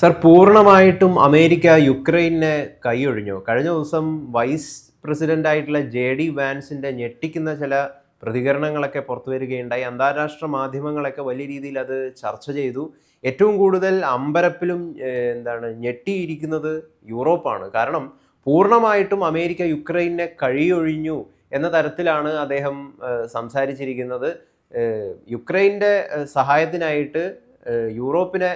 Sir പൂർണമായിട്ടും America യുക്രൈനെ കൈയൊഴിഞ്ഞു. കഴിഞ്ഞ ദിവസം വൈസ് പ്രസിഡന്റ് ആയിട്ടുള്ള ജെ ഡി വാൻസിന്റെ ഞെട്ടിക്കുന്ന ചില പ്രതികരണങ്ങളൊക്കെ പുറത്തു വരികയുണ്ടായി. അന്താരാഷ്ട്ര മാധ്യമങ്ങളൊക്കെ വലിയ രീതിയിൽ അത് ചർച്ച ചെയ്തു. ഏറ്റവും കൂടുതൽ അമ്പരപ്പിലും എന്താണ് ഞെട്ടിയിരിക്കുന്നത് യൂറോപ്പാണ്. കാരണം പൂർണമായിട്ടും അമേരിക്ക യുക്രൈനെ കഴിയൊഴിഞ്ഞു എന്ന തരത്തിലാണ് അദ്ദേഹം സംസാരിച്ചിരിക്കുന്നത്. യുക്രൈന്റെ സഹായത്തിനായിട്ട് യൂറോപ്പിനെ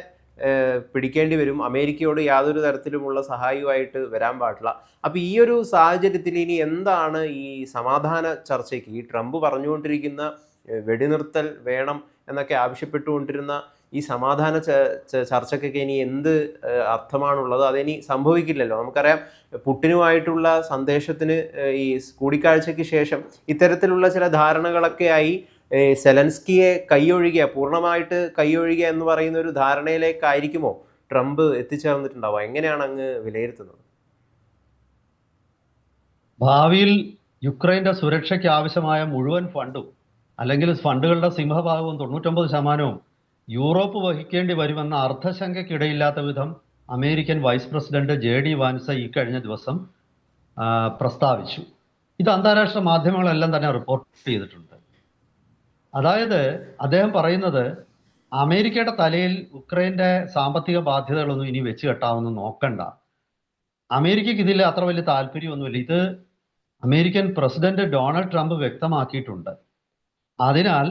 പിടിക്കേണ്ടി വരും. അമേരിക്കയോട് യാതൊരു തരത്തിലുമുള്ള സഹായവുമായിട്ട് വരാൻ പാടില്ല. അപ്പോൾ ഈ ഒരു സാഹചര്യത്തിൽ ഇനി എന്താണ് ഈ സമാധാന ചർച്ചയ്ക്ക്? ഈ ട്രംപ് പറഞ്ഞുകൊണ്ടിരിക്കുന്ന വെടിനിർത്തൽ വേണം എന്നൊക്കെ ആവശ്യപ്പെട്ടുകൊണ്ടിരുന്ന ഈ സമാധാന ച- ച- ചർച്ചയ്ക്കൊക്കെ ഇനി എന്ത് അർത്ഥമാണുള്ളത്? അതിനി സംഭവിക്കില്ലല്ലോ. നമുക്കറിയാം പുട്ടിനുമായിട്ടുള്ള സന്ദേശത്തിന് ഈ കൂടിക്കാഴ്ചയ്ക്ക് ശേഷം ഇത്തരത്തിലുള്ള ചില ധാരണകളൊക്കെ ആയി സെലൻസ്കിയെ കൈയൊഴുകിയ പൂർണമായിട്ട് കൈയൊഴുകിയ എന്ന് പറയുന്ന ഒരു ധാരണയിലേക്കായിരിക്കുമോ ട്രംപ് എത്തിച്ചേർന്നിട്ടുണ്ടാവുക? എങ്ങനെയാണ് അങ്ങ് വിലയിരുത്തുന്നത്? ഭാവിയിൽ യുക്രൈന്റെ സുരക്ഷയ്ക്ക് ആവശ്യമായ മുഴുവൻ ഫണ്ടും അല്ലെങ്കിൽ ഫണ്ടുകളുടെ സിംഹഭാഗവും തൊണ്ണൂറ്റൊമ്പത് ശതമാനവും യൂറോപ്പ് വഹിക്കേണ്ടി വരുമെന്ന അർത്ഥശങ്കയ്ക്കിടയില്ലാത്ത വിധം American vice president J D Vance ഈ കഴിഞ്ഞ ദിവസം പ്രസ്താവിച്ചു. ഇത് അന്താരാഷ്ട്ര മാധ്യമങ്ങളെല്ലാം തന്നെ റിപ്പോർട്ട് ചെയ്തിട്ടുണ്ട്. അതായത് അദ്ദേഹം പറയുന്നത് അമേരിക്കയുടെ തലയിൽ ഉക്രൈന്റെ സാമ്പത്തിക ബാധ്യതകളൊന്നും ഇനി വെച്ച് കെട്ടാമെന്ന് നോക്കണ്ട. അമേരിക്കക്ക് ഇതിൽ അത്ര വലിയ താല്പര്യമൊന്നുമില്ല. ഇത് അമേരിക്കൻ പ്രസിഡന്റ് ഡൊണാൾഡ് ട്രംപ് വ്യക്തമാക്കിയിട്ടുണ്ട്. അതിനാൽ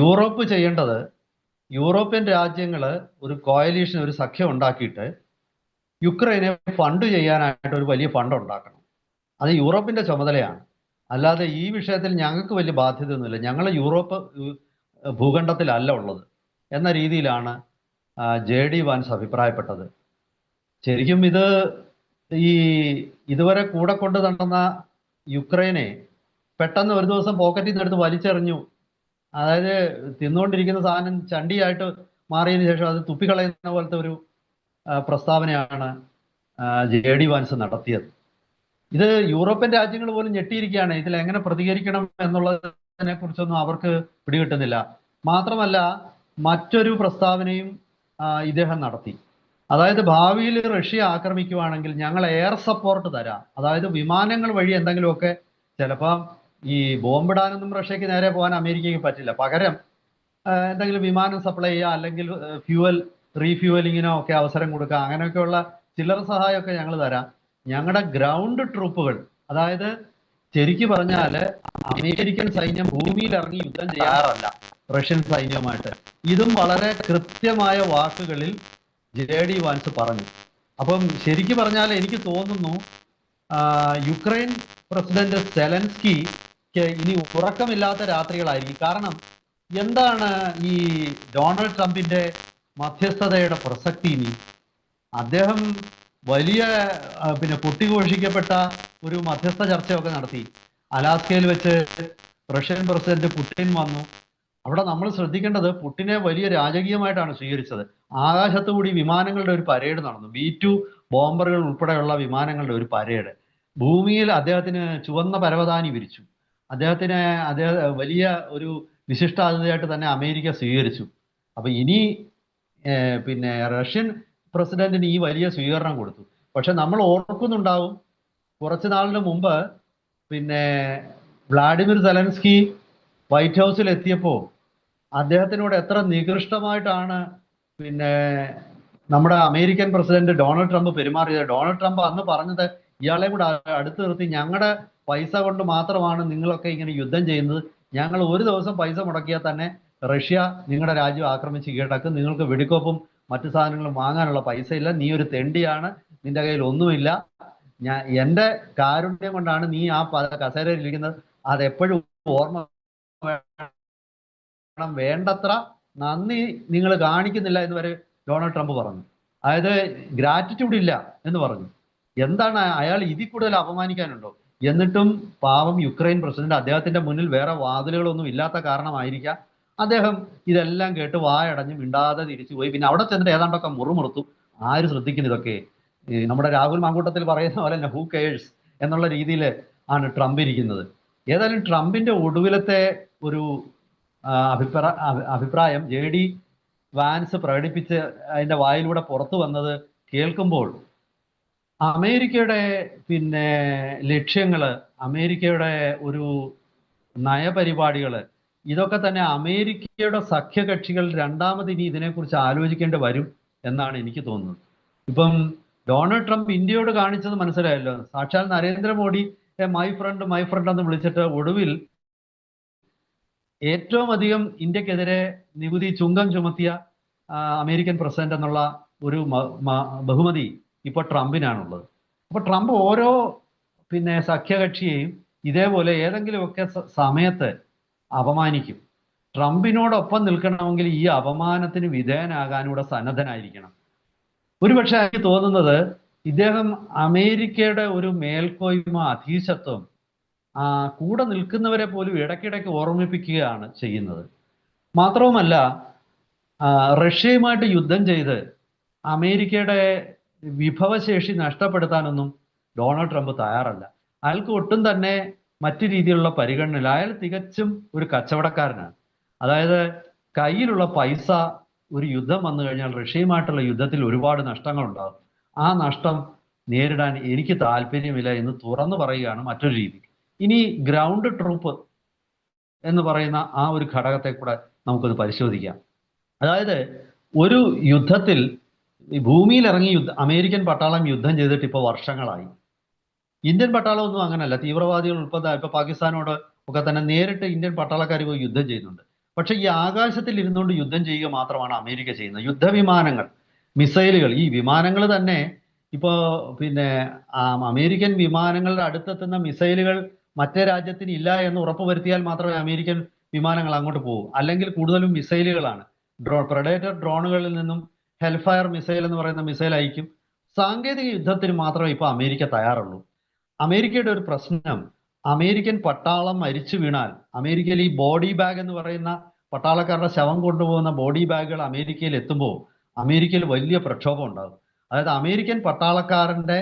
യൂറോപ്പ് ചെയ്യേണ്ടത് യൂറോപ്യൻ രാജ്യങ്ങൾ ഒരു കോയലീഷൻ ഒരു സഖ്യം ഉണ്ടാക്കിയിട്ട് യുക്രൈനെ ഫണ്ട് ചെയ്യാനായിട്ട് ഒരു വലിയ ഫണ്ട് ഉണ്ടാക്കണം. അത് യൂറോപ്പിന്റെ ചുമതലയാണ്. അല്ലാതെ ഈ വിഷയത്തിൽ ഞങ്ങൾക്ക് വലിയ ബാധ്യതയൊന്നുമില്ല. ഞങ്ങൾ യൂറോപ്പ് ഭൂഖണ്ഡത്തിലല്ല ഉള്ളത്. എന്ന രീതിയിലാണ് ജെ ഡി വാൻസ് അഭിപ്രായപ്പെട്ടത്. ശരിക്കും ഇത് ഈ ഇതുവരെ കൂടെ കൊണ്ട് നടന്ന യുക്രൈനെ പെട്ടെന്ന് ഒരു ദിവസം പോക്കറ്റിൽ നിന്ന് എടുത്ത് വലിച്ചെറിഞ്ഞു. അതായത് തിന്നുകൊണ്ടിരിക്കുന്ന സാധനം ചണ്ടിയായിട്ട് മാറിയതിനു ശേഷം അത് തുപ്പിക്കളയുന്ന പോലത്തെ ഒരു പ്രസ്താവനയാണ് ജെ ഡി വാൻസ് നടത്തിയത്. ഇത് യൂറോപ്യൻ രാജ്യങ്ങൾ പോലും ഞെട്ടിയിരിക്കുകയാണ്. ഇതിൽ എങ്ങനെ പ്രതികരിക്കണം എന്നുള്ളതിനെ കുറിച്ചൊന്നും അവർക്ക് പിടികിട്ടുന്നില്ല. മാത്രമല്ല മറ്റൊരു പ്രസ്താവനയും ഇദ്ദേഹം നടത്തി. അതായത് ഭാവിയിൽ റഷ്യ ആക്രമിക്കുവാണെങ്കിൽ ഞങ്ങൾ എയർ സപ്പോർട്ട് തരാം. അതായത് വിമാനങ്ങൾ വഴി എന്തെങ്കിലുമൊക്കെ ചിലപ്പോൾ ഈ ബോംബിടാനൊന്നും റഷ്യക്ക് നേരെ പോകാൻ അമേരിക്കയ്ക്ക് പറ്റില്ല. പകരം എന്തെങ്കിലും വിമാനം സപ്ലൈ ചെയ്യുക അല്ലെങ്കിൽ ഫ്യൂവൽ റീഫ്യൂവലിങ്ങിനോ ഒക്കെ അവസരം കൊടുക്കുക അങ്ങനെയൊക്കെയുള്ള ചില്ലറ സഹായമൊക്കെ ഞങ്ങൾ തരാം. ഞങ്ങളുടെ ഗ്രൗണ്ട് ട്രൂപ്പുകൾ അതായത് ശരിക്കു പറഞ്ഞാൽ അമേരിക്കൻ സൈന്യം ഭൂമിയിൽ ഇറങ്ങി യുദ്ധം ചെയ്യാറല്ല റഷ്യൻ സൈന്യവുമായിട്ട്. ഇതും വളരെ കൃത്യമായ വാക്കുകളിൽ ജെ ഡി വാൻസ് പറഞ്ഞു. അപ്പം ശരിക്കു പറഞ്ഞാൽ എനിക്ക് തോന്നുന്നു യുക്രൈൻ പ്രസിഡന്റ് സെലൻസ്കിക്ക് ഇനി ഉറക്കമില്ലാത്ത രാത്രികളായിരിക്കും. കാരണം എന്താണ് ഈ ഡൊണാൾഡ് ട്രംപിന്റെ മധ്യസ്ഥതയുടെ പ്രസക്തി ഇനി? അദ്ദേഹം വലിയ പിന്നെ പൊട്ടിഘോഷിക്കപ്പെട്ട ഒരു മധ്യസ്ഥ ചർച്ചയൊക്കെ നടത്തി. അലാസ്കയിൽ വെച്ച് റഷ്യൻ പ്രസിഡന്റ് പുടിൻ വന്നു. അവിടെ നമ്മൾ ശ്രദ്ധിക്കേണ്ടത് പുട്ടിനെ വലിയ രാജകീയമായിട്ടാണ് സ്വീകരിച്ചത്. ആകാശത്തുകൂടി വിമാനങ്ങളുടെ ഒരു പരേഡ് നടന്നു. ബി ടു ബോംബറുകൾ ഉൾപ്പെടെയുള്ള വിമാനങ്ങളുടെ ഒരു പരേഡ്. ഭൂമിയിൽ അദ്ദേഹത്തിന് ചുവന്ന പരവതാനി വിരിച്ചു. അദ്ദേഹത്തിന് അദ്ദേഹം വലിയ ഒരു വിശിഷ്ടാതിഥിയായിട്ട് തന്നെ അമേരിക്ക സ്വീകരിച്ചു. അപ്പൊ ഇനി പിന്നെ റഷ്യൻ പ്രസിഡന്റിന് ഈ വലിയ സ്വീകരണം കൊടുത്തു. പക്ഷെ നമ്മൾ ഓർക്കുന്നുണ്ടാവും കുറച്ച് നാളിന് മുമ്പ് പിന്നെ വ്ളാഡിമിർ സെലൻസ്കി വൈറ്റ് ഹൗസിൽ എത്തിയപ്പോൾ അദ്ദേഹത്തിനോട് എത്ര നികൃഷ്ടമായിട്ടാണ് പിന്നെ നമ്മുടെ അമേരിക്കൻ പ്രസിഡന്റ് ഡൊണാൾഡ് ട്രംപ് പെരുമാറിയത്. ഡൊണാൾഡ് ട്രംപ് അന്ന് പറഞ്ഞത് ഇയാളെ കൂടെ അടുത്ത് നിർത്തി ഞങ്ങളുടെ പൈസ കൊണ്ട് മാത്രമാണ് നിങ്ങളൊക്കെ ഇങ്ങനെ യുദ്ധം ചെയ്യുന്നത്. ഞങ്ങൾ ഒരു ദിവസം പൈസ മുടക്കിയാൽ തന്നെ റഷ്യ നിങ്ങളുടെ രാജ്യം ആക്രമിച്ച് കീഴടക്കും. നിങ്ങൾക്ക് വെടിക്കോപ്പും മറ്റു സാധനങ്ങൾ വാങ്ങാനുള്ള പൈസ ഇല്ല നീ ഒരു തെണ്ടിയാണ്. നിന്റെ കയ്യിൽ ഒന്നുമില്ല. ഞാൻ എന്റെ കാരുണ്യം കൊണ്ടാണ് നീ ആ കസേരയിൽ ഇരിക്കുന്നത് അത് എപ്പോഴും ഓർമ്മ വേണം. വേണ്ടത്ര നന്ദി നിങ്ങൾ കാണിക്കുന്നില്ല എന്ന് വരെ ഡൊണാൾഡ് ട്രംപ് പറഞ്ഞു. അതായത് ഗ്രാറ്റിറ്റ്യൂഡ് ഇല്ല എന്ന് പറഞ്ഞു. എന്താണ് അയാൾ ഇതിൽ കൂടുതൽ അപമാനിക്കാനുണ്ടോ? എന്നിട്ടും പാവം യുക്രൈൻ പ്രസിഡന്റ് അദ്ദേഹത്തിന്റെ മുന്നിൽ വേറെ വാതിലുകളൊന്നും ഇല്ലാത്ത കാരണമായിരിക്കാം. അദ്ദേഹം ഇതെല്ലാം കേട്ട് വായടഞ്ഞ് മിണ്ടാതെ തിരിച്ചു പോയി. പിന്നെ അവിടെ ചെന്നിട്ട് ഏതാണ്ടൊക്കെ മുറുമുറുത്തു. ആര് ശ്രദ്ധിക്കുന്നു ഇതൊക്കെ? നമ്മുടെ രാഹുൽ മാങ്കൂട്ടത്തിൽ പറയുന്ന പോലെ തന്നെ ഹൂ കേഴ്സ് എന്നുള്ള രീതിയിൽ ആണ് ട്രംപ് ഇരിക്കുന്നത്. ഏതായാലും ട്രംപിന്റെ ഒടുവിലത്തെ ഒരു അഭിപ്രായ അഭിപ്രായം ജെ ഡി വാൻസ് പ്രകടിപ്പിച്ച് അതിന്റെ വായിലൂടെ പുറത്തു വന്നത് കേൾക്കുമ്പോൾ അമേരിക്കയുടെ പിന്നെ ലക്ഷ്യങ്ങൾ അമേരിക്കയുടെ ഒരു നയപരിപാടികൾ ഇതൊക്കെ തന്നെ അമേരിക്കയുടെ സഖ്യകക്ഷികൾ രണ്ടാമത് ഇനി ഇതിനെക്കുറിച്ച് ആലോചിക്കേണ്ടി വരും എന്നാണ് എനിക്ക് തോന്നുന്നത്. ഇപ്പം ഡൊണാൾഡ് ട്രംപ് ഇന്ത്യയോട് കാണിച്ചത് മനസ്സിലായല്ലോ. സാക്ഷാൽ Narendra Modi my friend my friend എന്ന് വിളിച്ചിട്ട് ഒടുവിൽ ഏറ്റവും അധികം ഇന്ത്യക്കെതിരെ നികുതി ചുങ്കം ചുമത്തിയ അമേരിക്കൻ പ്രസിഡന്റ് എന്നുള്ള ഒരു ബഹുമതി ഇപ്പൊ ട്രംപിനാണുള്ളത്. അപ്പൊ ട്രംപ് ഓരോ പിന്നെ സഖ്യകക്ഷിയെയും ഇതേപോലെ ഏതെങ്കിലുമൊക്കെ സമയത്ത് അപമാനിക്കും. ട്രംപിനോടൊപ്പം നിൽക്കണമെങ്കിൽ ഈ അപമാനത്തിന് വിധേയനാകാനൂടെ സന്നദ്ധനായിരിക്കണം. ഒരുപക്ഷെ എനിക്ക് തോന്നുന്നത് ഇദ്ദേഹം അമേരിക്കയുടെ ഒരു മേൽക്കോയ്മ അധീശത്വം കൂടെ നിൽക്കുന്നവരെ പോലും ഇടയ്ക്കിടയ്ക്ക് ഓർമ്മിപ്പിക്കുകയാണ് ചെയ്യുന്നത്. മാത്രവുമല്ല റഷ്യയുമായിട്ട് യുദ്ധം ചെയ്ത് അമേരിക്കയുടെ വിഭവശേഷി നഷ്ടപ്പെടുത്താനൊന്നും ഡൊണാൾഡ് ട്രംപ് തയ്യാറല്ല. അയാൾക്ക് ഒട്ടും തന്നെ മറ്റു രീതിയിലുള്ള പരിഗണനയില്ല. അയാൾ തികച്ചും ഒരു കച്ചവടക്കാരനാണ്. അതായത് കയ്യിലുള്ള പൈസ ഒരു യുദ്ധം വന്നു കഴിഞ്ഞാൽ റഷ്യയുമായിട്ടുള്ള യുദ്ധത്തിൽ ഒരുപാട് നഷ്ടങ്ങൾ ഉണ്ടാകും ആ നഷ്ടം നേരിടാൻ എനിക്ക് താല്പര്യമില്ല എന്ന് തുറന്നു പറയുകയാണ് മറ്റൊരു രീതി. ഇനി ഗ്രൗണ്ട് ട്രൂപ്പ് എന്ന് പറയുന്ന ആ ഒരു ഘടകത്തെ കൂടെ നമുക്കത് പരിശോധിക്കാം. അതായത് ഒരു യുദ്ധത്തിൽ ഭൂമിയിൽ ഇറങ്ങി യുദ്ധ അമേരിക്കൻ പട്ടാളം യുദ്ധം ചെയ്തിട്ട് ഇപ്പോൾ വർഷങ്ങളായി. ഇന്ത്യൻ പട്ടാളം ഒന്നും അങ്ങനല്ല. തീവ്രവാദികൾ ഉൾപ്പെടെ ഇപ്പൊ പാകിസ്ഥാനോട് ഒക്കെ തന്നെ നേരിട്ട് ഇന്ത്യൻ പട്ടാളക്കാർ പോയി യുദ്ധം ചെയ്യുന്നുണ്ട്. പക്ഷെ ഈ ആകാശത്തിൽ ഇരുന്നുകൊണ്ട് യുദ്ധം ചെയ്യുക മാത്രമാണ് അമേരിക്ക ചെയ്യുന്നത്. യുദ്ധവിമാനങ്ങൾ മിസൈലുകൾ. ഈ വിമാനങ്ങൾ തന്നെ ഇപ്പോ പിന്നെ അമേരിക്കൻ വിമാനങ്ങളുടെ അടുത്തെത്തുന്ന മിസൈലുകൾ മറ്റേ രാജ്യത്തിന് ഇല്ല എന്ന് ഉറപ്പുവരുത്തിയാൽ മാത്രമേ അമേരിക്കൻ വിമാനങ്ങൾ അങ്ങോട്ട് പോകൂ. അല്ലെങ്കിൽ കൂടുതലും മിസൈലുകളാണ്. ഡ്രോ പ്രഡേറ്റർ ഡ്രോണുകളിൽ നിന്നും ഹെൽഫയർ മിസൈൽ എന്ന് പറയുന്ന മിസൈൽ അയക്കും. സാങ്കേതിക യുദ്ധത്തിന് മാത്രമേ ഇപ്പൊ അമേരിക്ക തയ്യാറുള്ളൂ. അമേരിക്കയുടെ ഒരു പ്രശ്നം അമേരിക്കൻ പട്ടാളം മരിച്ചു വീണാൽ അമേരിക്കയിൽ ഈ ബോഡി ബാഗ് എന്ന് പറയുന്ന പട്ടാളക്കാരുടെ ശവം കൊണ്ടുപോകുന്ന ബോഡി ബാഗുകൾ അമേരിക്കയിൽ എത്തുമ്പോൾ അമേരിക്കയിൽ വലിയ പ്രക്ഷോഭം ഉണ്ടാകും. അതായത് അമേരിക്കൻ പട്ടാളക്കാരന്റെ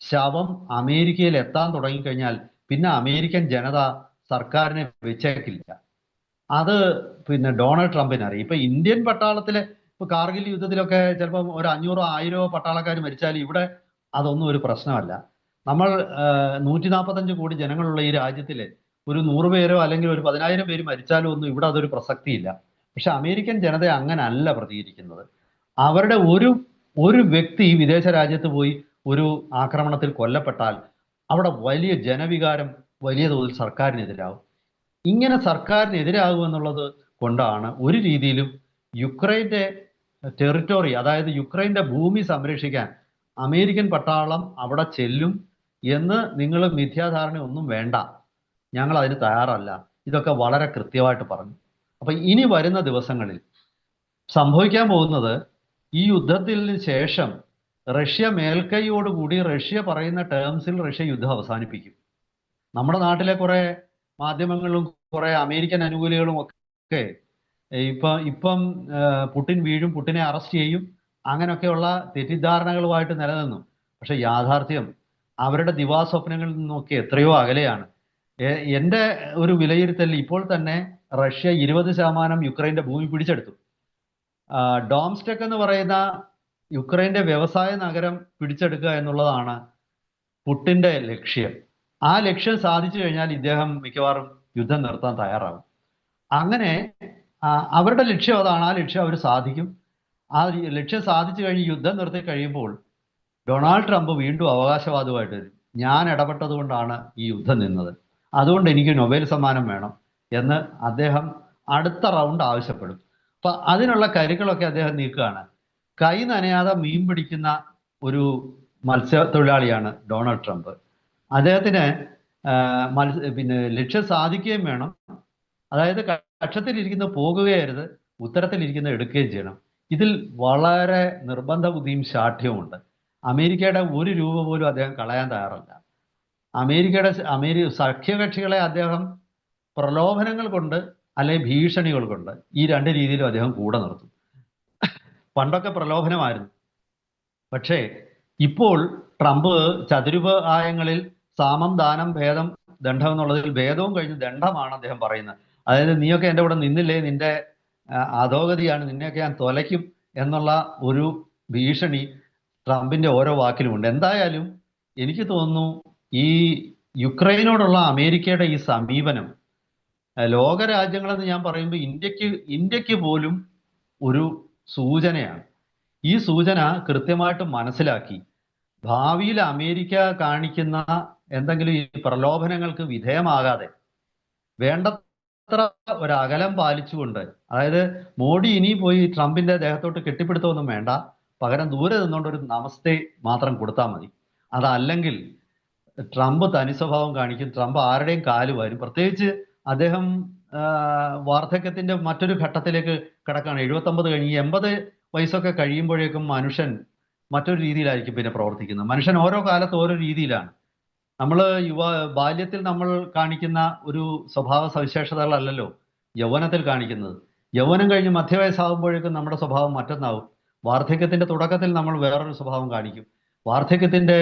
ശവം അമേരിക്കയിൽ എത്താൻ തുടങ്ങിക്കഴിഞ്ഞാൽ പിന്നെ അമേരിക്കൻ ജനത സർക്കാരിനെ വെച്ചേക്കില്ല. അത് പിന്നെ ഡൊണാൾഡ് ട്രംപിന് അറിയാം. ഇപ്പൊ ഇന്ത്യൻ പട്ടാളത്തിലെ ഇപ്പൊ കാർഗിൽ യുദ്ധത്തിലൊക്കെ ചിലപ്പോൾ ഒരു അഞ്ഞൂറോ ആയിരോ പട്ടാളക്കാർ മരിച്ചാൽ ഇവിടെ അതൊന്നും ഒരു പ്രശ്നമല്ല. നമ്മൾ നൂറ്റി നാൽപ്പത്തഞ്ച് കോടി ജനങ്ങളുള്ള ഈ രാജ്യത്തിൽ ഒരു നൂറ് പേരോ അല്ലെങ്കിൽ ഒരു പതിനായിരം പേര് മരിച്ചാലോ ഒന്നും ഇവിടെ അതൊരു പ്രസക്തിയില്ല. പക്ഷെ അമേരിക്കൻ ജനത അങ്ങനെ അല്ല പ്രതികരിക്കുന്നത് അവരുടെ ഒരു ഒരു വ്യക്തി വിദേശ രാജ്യത്ത് പോയി ഒരു ആക്രമണത്തിൽ കൊല്ലപ്പെട്ടാൽ അവിടെ വലിയ ജനവികാരം വലിയ തോതിൽ സർക്കാരിനെതിരാകും ഇങ്ങനെ സർക്കാരിനെതിരാകും എന്നുള്ളത് കൊണ്ടാണ് ഒരു രീതിയിലും യുക്രൈന്റെ ടെറിറ്റോറി അതായത് യുക്രൈന്റെ ഭൂമി സംരക്ഷിക്കാൻ അമേരിക്കൻ പട്ടാളം അവിടെ ചെല്ലും എന്ന് നിങ്ങൾ മിഥ്യാധാരണ ഒന്നും വേണ്ട. ഞങ്ങൾ അതിന് തയ്യാറല്ല. ഇതൊക്കെ വളരെ കൃത്യമായിട്ട് പറഞ്ഞു. അപ്പൊ ഇനി വരുന്ന ദിവസങ്ങളിൽ സംഭവിക്കാൻ പോകുന്നത് ഈ യുദ്ധത്തിന് ശേഷം റഷ്യ മേൽക്കൈയോടുകൂടി റഷ്യ പറയുന്ന ടേംസിൽ റഷ്യ യുദ്ധം അവസാനിപ്പിക്കും. നമ്മുടെ നാട്ടിലെ കുറെ മാധ്യമങ്ങളും കുറെ അമേരിക്കൻ അനുകൂലികളും ഒക്കെ ഇപ്പൊ ഇപ്പം പുട്ടിൻ വീഴും പുട്ടിനെ അറസ്റ്റ് ചെയ്യും. അങ്ങനെയൊക്കെയുള്ള തെറ്റിദ്ധാരണകളുമായിട്ട് നിലനിന്നു. പക്ഷെ യാഥാർത്ഥ്യം അവരുടെ ദിവാസ്വപ്നങ്ങളിൽ നിന്നൊക്കെ എത്രയോ അകലെയാണ്. എന്റെ ഒരു വിലയിരുത്തൽ ഇപ്പോൾ തന്നെ റഷ്യ ഇരുപത് ശതമാനം യുക്രൈന്റെ ഭൂമി പിടിച്ചെടുത്തു. ഡോംസ്റ്റെക് എന്ന് പറയുന്ന യുക്രൈന്റെ വ്യവസായ നഗരം പിടിച്ചെടുക്കുക എന്നുള്ളതാണ് പുട്ടിന്റെ ലക്ഷ്യം. ആ ലക്ഷ്യം സാധിച്ചു കഴിഞ്ഞാൽ ഇദ്ദേഹം മിക്കവാറും യുദ്ധം നിർത്താൻ തയ്യാറാകും. അങ്ങനെ അവരുടെ ലക്ഷ്യം അതാണ്. ആ ലക്ഷ്യം അവർ സാധിക്കും. ആ ലക്ഷ്യം സാധിച്ചു കഴിഞ്ഞ് യുദ്ധം നിർത്തി കഴിയുമ്പോൾ ഡൊണാൾഡ് ട്രംപ് വീണ്ടും അവകാശവാദമായിട്ട് ഞാൻ ഇടപെട്ടത് കൊണ്ടാണ് ഈ യുദ്ധം നിന്നത്. അതുകൊണ്ട് എനിക്ക് നൊബേൽ സമ്മാനം വേണം എന്ന് അദ്ദേഹം അടുത്ത റൗണ്ട് ആവശ്യപ്പെടും. അപ്പൊ അതിനുള്ള കരുക്കളൊക്കെ അദ്ദേഹം നീക്കുകയാണ്. കൈ നനയാതെ മീൻ പിടിക്കുന്ന ഒരു മത്സ്യത്തൊഴിലാളിയാണ് ഡൊണാൾഡ് ട്രംപ്. അദ്ദേഹത്തിന് പിന്നെ ലക്ഷ്യം സാധിക്കുകയും വേണം. അതായത് കക്ഷത്തിലിരിക്കുന്ന പോകുകയരുത് ഉത്തരത്തിലിരിക്കുന്ന എടുക്കുകയും ചെയ്യണം. ഇതിൽ വളരെ നിർബന്ധ ബുദ്ധിയും ശാഠ്യവുമുണ്ട്. അമേരിക്കയുടെ ഒരു രൂപ പോലും അദ്ദേഹം കളയാൻ തയ്യാറല്ല. അമേരിക്കയുടെ അമേരി സഖ്യകക്ഷികളെ അദ്ദേഹം പ്രലോഭനങ്ങൾ കൊണ്ട് അല്ലെങ്കിൽ ഭീഷണികൾ കൊണ്ട് ഈ രണ്ട് രീതിയിലും അദ്ദേഹം കൂടെ നിർത്തും. പണ്ടൊക്കെ പ്രലോഭനമായിരുന്നു. പക്ഷേ ഇപ്പോൾ ട്രംപ് ചതുരുപായങ്ങളിൽ സാമം ദാനം ഭേദം ദണ്ഡം എന്നുള്ളതിൽ ഭേദവും കഴിഞ്ഞ് ദണ്ഡമാണ് അദ്ദേഹം പറയുന്നത്. അതായത് നീയൊക്കെ എന്റെ കൂടെ നിന്നില്ലേ? നിന്റെ അധോഗതിയാണ്. നിന്നെയൊക്കെ ഞാൻ തൊലയ്ക്കും എന്നുള്ള ഒരു ഭീഷണി ട്രംപിന്റെ ഓരോ വാക്കിലുമുണ്ട് എന്തായാലും എനിക്ക് തോന്നുന്നു ഈ യുക്രൈനോടുള്ള അമേരിക്കയുടെ ഈ സമീപനം ലോകരാജ്യങ്ങളെന്ന് ഞാൻ പറയുമ്പോൾ ഇന്ത്യയ്ക്ക് ഇന്ത്യയ്ക്ക് പോലും ഒരു സൂചനയാണ്. ഈ സൂചന കൃത്യമായിട്ട് മനസ്സിലാക്കി. ഭാവിയിൽ അമേരിക്ക കാണിക്കുന്ന എന്തെങ്കിലും ഈ പ്രലോഭനങ്ങൾക്ക് വിധേയമാകാതെ വേണ്ടത്ര ഒരു അകലം പാലിച്ചുകൊണ്ട് അതായത് മോഡി ഇനി പോയി ട്രംപിന്റെ ദേഹത്തോട്ട് കെട്ടിപ്പിടുത്തമൊന്നും വേണ്ട പകരം ദൂരെ നിന്നുകൊണ്ട് ഒരു നമസ്തേ മാത്രം കൊടുത്താൽ മതി. അതല്ലെങ്കിൽ ട്രംപ് തനി സ്വഭാവം കാണിക്കും ട്രംപ് ആരുടെയും കാൽ വരും. പ്രത്യേകിച്ച് അദ്ദേഹം വാർദ്ധക്യത്തിന്റെ മറ്റൊരു ഘട്ടത്തിലേക്ക് കിടക്കുകയാണ് എഴുപത്തൊമ്പത് കഴിഞ്ഞ് എൺപത് വയസ്സൊക്കെ കഴിയുമ്പോഴേക്കും മനുഷ്യൻ മറ്റൊരു രീതിയിലായിരിക്കും പിന്നെ പ്രവർത്തിക്കുന്നത്. മനുഷ്യൻ ഓരോ കാലത്ത് ഓരോ രീതിയിലാണ്. നമ്മൾ യുവ ബാല്യത്തിൽ നമ്മൾ കാണിക്കുന്ന ഒരു സ്വഭാവ സവിശേഷതകളല്ലല്ലോ യൗവനത്തിൽ കാണിക്കുന്നത്. യൗവനം കഴിഞ്ഞ് മധ്യവയസ്സാകുമ്പോഴേക്കും നമ്മുടെ സ്വഭാവം മറ്റൊന്നാവും. വാർദ്ധക്യത്തിന്റെ തുടക്കത്തിൽ നമ്മൾ വേറൊരു സ്വഭാവം കാണിക്കും. വാർദ്ധക്യത്തിന്റെ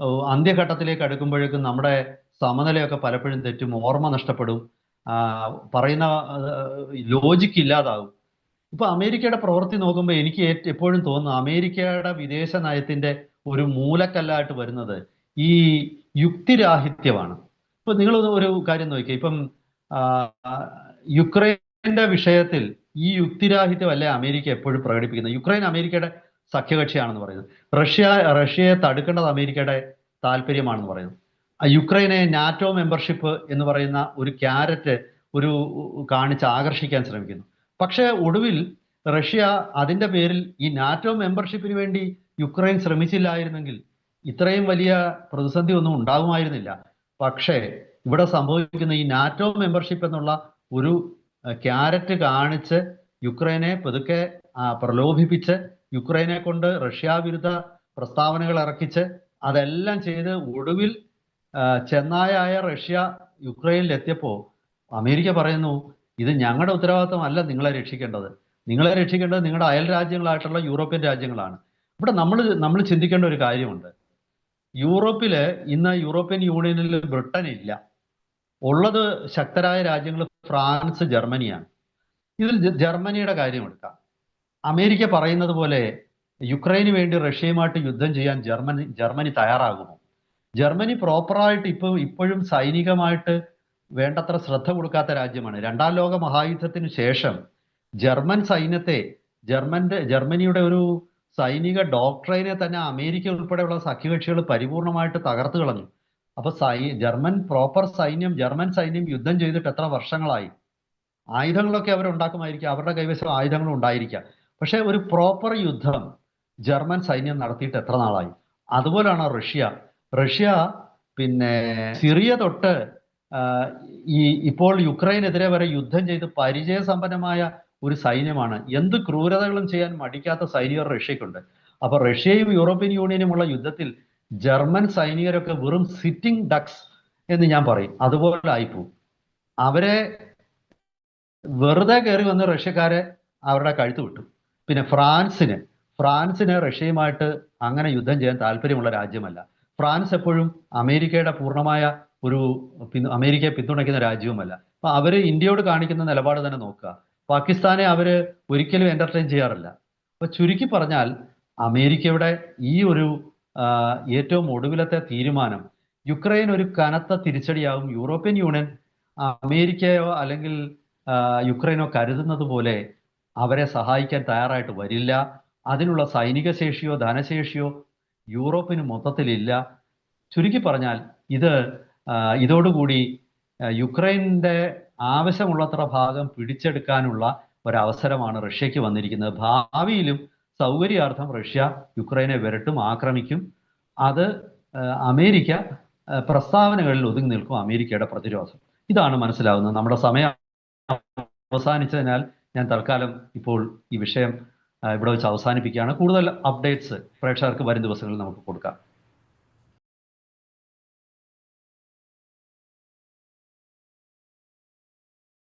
ഏഹ്, അന്ത്യഘട്ടത്തിലേക്ക് അടുക്കുമ്പോഴേക്കും നമ്മുടെ സമനിലയൊക്കെ പലപ്പോഴും തെറ്റും ഓർമ്മ നഷ്ടപ്പെടും. പറയുന്ന ലോജിക്ക് ഇല്ലാതാവും. ഇപ്പൊ അമേരിക്കയുടെ പ്രവൃത്തി നോക്കുമ്പോൾ എനിക്ക് എപ്പോഴും തോന്നുന്നു അമേരിക്കയുടെ വിദേശ നയത്തിന്റെ ഒരു മൂലക്കല്ലായിട്ട് വരുന്നത് ഈ യുക്തിരാഹിത്യമാണ്. ഇപ്പൊ നിങ്ങൾ ഒരു കാര്യം നോക്കിയേ ഇപ്പം യുക്രൈന്റെ വിഷയത്തിൽ ഈ യുക്തിരാഹിത്യമല്ലേ അമേരിക്ക എപ്പോഴും പ്രകടിപ്പിക്കുന്നത്? യുക്രൈൻ അമേരിക്കയുടെ സഖ്യകക്ഷിയാണെന്ന് പറയുന്നത്. റഷ്യ റഷ്യയെ തടുക്കേണ്ടത് അമേരിക്കയുടെ താല്പര്യമാണെന്ന് പറയുന്നു ആ യുക്രൈനെ നാറ്റോ മെമ്പർഷിപ്പ് എന്ന് പറയുന്ന ഒരു ക്യാരറ്റ് ഒരു കാണിച്ച് ആകർഷിക്കാൻ ശ്രമിക്കുന്നു. പക്ഷേ ഒടുവിൽ റഷ്യ അതിന്റെ പേരിൽ ഈ നാറ്റോ മെമ്പർഷിപ്പിന് വേണ്ടി യുക്രൈൻ ശ്രമിച്ചില്ലായിരുന്നെങ്കിൽ ഇത്രയും വലിയ പ്രതിസന്ധി ഒന്നും ഉണ്ടാകുമായിരുന്നില്ല. പക്ഷേ ഇവിടെ സംഭവിക്കുന്ന ഈ നാറ്റോ മെമ്പർഷിപ്പ് എന്നുള്ള ഒരു ക്യാരറ്റ് കാണിച്ച് യുക്രൈനെ പതുക്കെ പ്രലോഭിപ്പിച്ച് യുക്രൈനെ കൊണ്ട് റഷ്യ വിരുദ്ധ പ്രസ്താവനകൾ ഇറക്കിച്ച് അതെല്ലാം ചെയ്ത് ഒടുവിൽ ചെന്നായായ റഷ്യ യുക്രൈനിൽ എത്തിയപ്പോൾ അമേരിക്ക പറയുന്നു ഇത് ഞങ്ങളുടെ ഉത്തരവാദിത്തമല്ല നിങ്ങളെ രക്ഷിക്കേണ്ടത്. നിങ്ങളെ രക്ഷിക്കേണ്ടത് നിങ്ങളുടെ അയൽ രാജ്യങ്ങളായിട്ടുള്ള യൂറോപ്യൻ രാജ്യങ്ങളാണ്. ഇവിടെ നമ്മൾ നമ്മൾ ചിന്തിക്കേണ്ട ഒരു കാര്യമുണ്ട്. യൂറോപ്പിൽ ഇന്ന് യൂറോപ്യൻ യൂണിയനിൽ ബ്രിട്ടൻ ഇല്ല ഉള്ളത് ശക്തരായ രാജ്യങ്ങൾ ഫ്രാൻസ് ജർമ്മനിയാണ്. ഇതിൽ ജർമ്മനിയുടെ കാര്യം എടുക്കാം. അമേരിക്ക പറയുന്നത് പോലെ യുക്രൈന് വേണ്ടി റഷ്യയുമായിട്ട് യുദ്ധം ചെയ്യാൻ ജർമ്മനി ജർമ്മനി തയ്യാറാകുമോ? ജർമ്മനി പ്രോപ്പറായിട്ട് ഇപ്പൊ ഇപ്പോഴും സൈനികമായിട്ട് വേണ്ടത്ര ശ്രദ്ധ കൊടുക്കാത്ത രാജ്യമാണ്. രണ്ടാം ലോക മഹായുദ്ധത്തിന് ശേഷം ജർമ്മൻ സൈന്യത്തെ ജർമ്മന്റെ ജർമ്മനിയുടെ ഒരു സൈനിക ഡോക്ട്രൈനെ തന്നെ അമേരിക്ക ഉൾപ്പെടെയുള്ള സഖ്യകക്ഷികൾ പരിപൂർണമായിട്ട് തകർത്തു കളഞ്ഞു. അപ്പൊ സൈ ജർമ്മൻ പ്രോപ്പർ സൈന്യം ജർമ്മൻ സൈന്യം യുദ്ധം ചെയ്തിട്ട് എത്ര വർഷങ്ങളായി? ആയുധങ്ങളൊക്കെ അവരുണ്ടാക്കുമായിരിക്കാം. അവരുടെ കൈവശം ആയുധങ്ങൾ ഉണ്ടായിരിക്കാം. പക്ഷെ ഒരു പ്രോപ്പർ യുദ്ധം ജർമ്മൻ സൈന്യം നടത്തിയിട്ട് എത്ര നാളായി? അതുപോലെയാണ് റഷ്യ. റഷ്യ പിന്നെ സിറിയ തൊട്ട് ഈ ഇപ്പോൾ യുക്രൈനെതിരെ വരെ യുദ്ധം ചെയ്ത് പരിചയസമ്പന്നമായ ഒരു സൈന്യമാണ്. എന്ത് ക്രൂരതകളും ചെയ്യാൻ മടിക്കാത്ത സൈനികർ റഷ്യക്കുണ്ട്. അപ്പൊ റഷ്യയും യൂറോപ്യൻ യൂണിയനുമുള്ള യുദ്ധത്തിൽ ജർമ്മൻ സൈനികരൊക്കെ വെറും സിറ്റിംഗ് ഡക്സ് എന്ന് ഞാൻ പറയും. അതുപോലെ ആയിപ്പോവും. അവരെ വെറുതെ കയറി വന്ന റഷ്യക്കാരെ അവരുടെ കഴുത്ത് വിട്ടു. പിന്നെ ഫ്രാൻസിന് ഫ്രാൻസിന് റഷ്യയുമായിട്ട് അങ്ങനെ യുദ്ധം ചെയ്യാൻ താല്പര്യമുള്ള രാജ്യമല്ല. ഫ്രാൻസ് എപ്പോഴും അമേരിക്കയുടെ പൂർണമായ ഒരു അമേരിക്കയെ പിന്തുണയ്ക്കുന്ന രാജ്യവുമല്ല. അപ്പൊ അവർ ഇന്ത്യയോട് കാണിക്കുന്ന നിലപാട് തന്നെ നോക്കുക. പാകിസ്ഥാനെ അവർ ഒരിക്കലും എന്റർടൈൻ ചെയ്യാറില്ല. അപ്പൊ ചുരുക്കി പറഞ്ഞാൽ അമേരിക്കയുടെ ഈ ഒരു ഏറ്റവും ഒടുവിലത്തെ തീരുമാനം. യുക്രൈൻ ഒരു കനത്ത തിരിച്ചടിയാകും. യൂറോപ്യൻ യൂണിയൻ അമേരിക്കയോ അല്ലെങ്കിൽ യുക്രൈനോ കരുതുന്നത് പോലെ അവരെ സഹായിക്കാൻ തയ്യാറായിട്ട് വരില്ല. അതിനുള്ള സൈനിക ശേഷിയോ ധനശേഷിയോ യൂറോപ്പിന് മൊത്തത്തിലില്ല. ചുരുക്കി പറഞ്ഞാൽ ഇത് ഇതോടുകൂടി യുക്രൈന്റെ ആവശ്യമുള്ളത്ര ഭാഗം പിടിച്ചെടുക്കാനുള്ള ഒരവസരമാണ് റഷ്യക്ക് വന്നിരിക്കുന്നത്. ഭാവിയിലും സൗകര്യാർത്ഥം റഷ്യ യുക്രൈനെ വിരട്ടും ആക്രമിക്കും. അത് അമേരിക്ക പ്രസ്താവനകളിൽ ഒതുങ്ങി നിൽക്കും അമേരിക്കയുടെ പ്രതിരോധം. ഇതാണ് മനസ്സിലാവുന്നത്. നമ്മുടെ സമയം അവസാനിച്ചതിനാൽ ഞാൻ തൽക്കാലം ഇപ്പോൾ ഈ വിഷയം ഇവിടെ വെച്ച് അവസാനിപ്പിക്കുകയാണ്. കൂടുതൽ അപ്ഡേറ്റ്സ് പ്രേക്ഷകർക്ക് വരും ദിവസങ്ങളിൽ നമുക്ക് കൊടുക്കാം.